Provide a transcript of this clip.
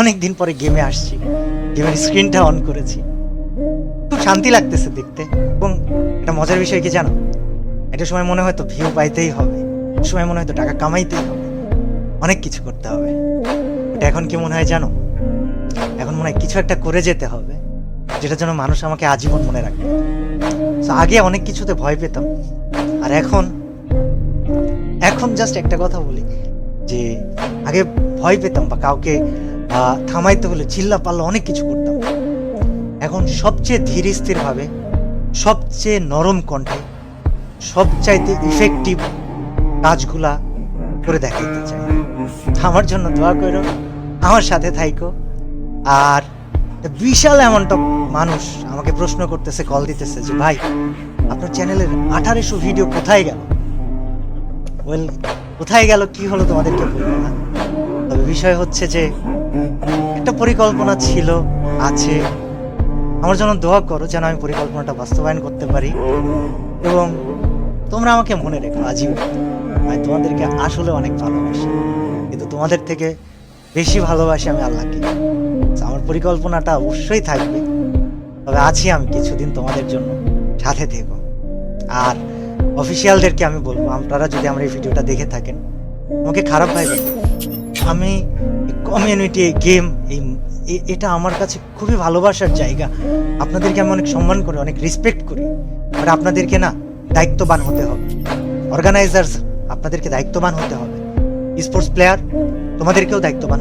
অনেক দিন পরে গেমে আসছি। গেমের স্ক্রিনটা অন করেছি। খুব শান্তি লাগতেছে দেখতে এবং একটা মজার বিষয় কি জানো? একটা সময় মনে হয় তো ভিউ পাইতেই হবে। সময় মনে হয় তো টাকা কামাইতেই হবে। অনেক কিছু করতে হবে। এটা এখন কি মনে হয় জানো? এখন মনে হয় কিছু একটা করে যেতে হবে যেটার জন্য মানুষ আমাকে আজীবন মনে রাখবে আগে অনেক কিছুতে ভয় পেতাম। আর এখন এখন জাস্ট একটা কথা বলি, যে আগে ভয় পেতাম বা কাউকে থামাইতে হলে চিল্লা পাল্লা অনেক কিছু করতাম। এখন সবচেয়ে ধীর স্থির ভাবে, সবচেয়ে নরম কণ্ঠে, সবচাইতে ইফেক্টিভ কাজগুলা করে দেখাইতে চাই। আমার জন্য দোয়া করো, আমার সাথে থাইকো। আর বিশাল এমন মানুষ আমাকে প্রশ্ন করতেছে কল দিতেছে যে, ভাই, আপনার চ্যানেলের আঠারোশো ভিডিও কোথায় গেল? ওয়েল কোথায় গেল কি হলো তোমাদেরকে বলব না। তবে বিষয় হচ্ছে যে একটা পরিকল্পনা ছিল, আছে। আমার জন্য দোয়া করো যেন আমি পরিকল্পনাটা বাস্তবায়ন করতে পারি। এবং তোমরা আমাকে মনে রেখো আজীবন আমি তোমাদেরকে আসলে অনেক ভালোবাসি। কিন্তু তোমাদের থেকে বেশি ভালোবাসি আমি আল্লাহকে। আমার পরিকল্পনাটা অবশ্যই থাকবে। তবে আছি আমি কিছুদিন তোমাদের জন্য, সাথে থেকো। আর অফিসিয়ালদেরকে আমি বলব, আপনারা যদি আমার এই ভিডিওটা দেখে থাকেন, আমাকে খারাপ না। আমি কমিউনিটি গেম এই এটা আমার কাছে খুবই ভালোবাসার জায়গা। আপনাদেরকে আমি অনেক সম্মান করি, অনেক রেসপেক্ট করি। আর আপনাদেরকে না, দায়িত্ববান হতে হবে। অর্গানাইজার্স আপনাদেরকে দায়িত্ববান হতে হবে। স্পোর্টস প্লেয়ার তোমাদেরকেও দায়িত্ববান